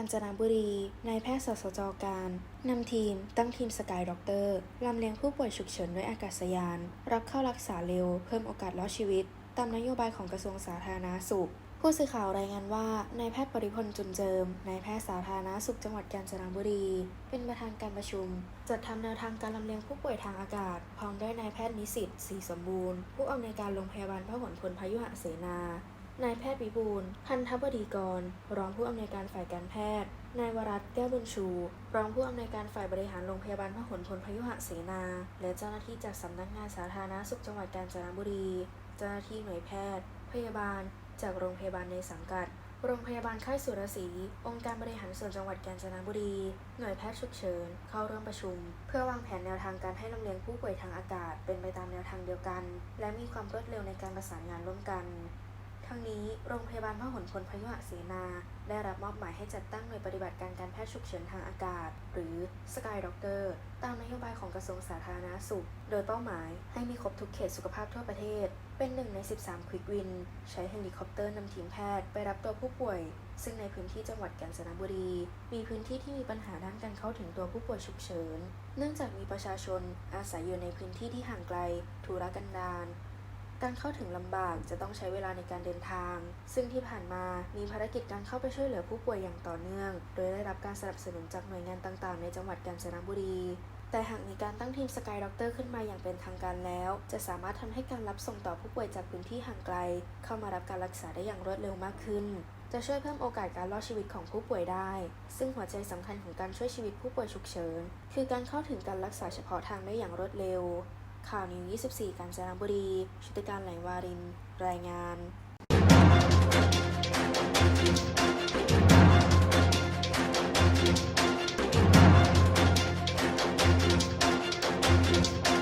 าญจนบุรี นายแพทย์สสจการ นำทีมตั้งทีมสกายด็อกเตอร์ลำเลียงผู้ป่วยฉุกเฉินด้วยอากาศยาน รับเข้ารักษาเร็ว เพิ่มโอกาสรอดชีวิต ตามนโยบายของกระทรวงสาธารณาสุข ผู้สื่อข่าวรายงานว่านายแพทย์ปริพลจุนเจิม นายแพทย์สาธารณาสุขจังหวัดกาญจนบุรี เป็นประธานการประชุม จัดทำแนวทางการลำเลียงผู้ป่วยทางอากาศ พร้อมด้วยนายแพทย์นิสิตศรีสมบูรณ์ ผู้อำนวยการโรงพยาบาลพหลพลพยุหเสนา นายแพทย์วิบูลพันธบดีกร รองผู้อำนวยการฝ่ายการแพทย์ นายวรัตน์แก้วบุญชู รองผู้อำนวยการฝ่ายบริหารโรงพยาบาลพหลพลพยุหเสนา และเจ้าหน้าที่จากสำนักงานสาธารณสุขจังหวัดกาญจนบุรี เจ้าหน้าที่หน่วยแพทย์ พยาบาล จากโรงพยาบาลในสังกัด โรงพยาบาลค่ายสุรศรี องค์การบริหารส่วนจังหวัดกาญจนบุรี หน่วยแพทย์ฉุกเฉิน เข้าร่วมประชุม เพื่อวางแผนแนวทางการให้ลำเลียงผู้ป่วยทางอากาศ เป็นไปตามแนวทางเดียวกัน และมีความรวดเร็วในการประสานงานร่วมกัน ทั้งนี้โรงพยาบาลพหลพลพยุหเสนา ได้รับมอบหมายให้จัดตั้งหน่วยปฏิบัติการการแพทย์ฉุกเฉินทางอากาศ หรือ Sky Doctor ตามนโยบายของกระทรวงสาธารณาสุข โดยเป้าหมายให้มีครบทุกเขตสุขภาพทั่วประเทศ เป็นหนึ่งใน 13 ควิกวิน ใช้เฮลิคอปเตอร์นำทีมแพทย์ไปรับตัวผู้ป่วย ซึ่งในพื้นที่จังหวัดกาญจนบุรี มีพื้นที่ที่มีปัญหาด้านการเข้าถึงตัวผู้ป่วยฉุกเฉิน เนื่องจากมีประชาชนอาศัยอยู่ในพื้นที่ที่ห่างไกลทุรกันดาร การเข้าถึงลำบากจะต้องใช้เวลาในการเดินทาง ซึ่งที่ผ่านมามีภารกิจการเข้าไปช่วยเหลือผู้ป่วยอย่างต่อเนื่อง โดยได้รับการสนับสนุนจากหน่วยงานต่างๆ ในจังหวัดกาญจนบุรี แต่หากมีการตั้งทีมสกายด็อกเตอร์ขึ้นมาอย่างเป็นทางการแล้ว จะสามารถทำให้การรับส่งต่อผู้ป่วยจากพื้นที่ห่างไกล เข้ามารับการรักษาได้อย่างรวดเร็วมากขึ้น จะช่วยเพิ่มโอกาสการรอดชีวิตของผู้ป่วยได้ ซึ่งหัวใจสำคัญของการช่วยชีวิตผู้ป่วยฉุกเฉิน คือการเข้าถึงการรักษาเฉพาะทางได้อย่างรวดเร็ว ข่าวนิว 24 กาญจนบุรี ชุติการไหลวาริน รายงาน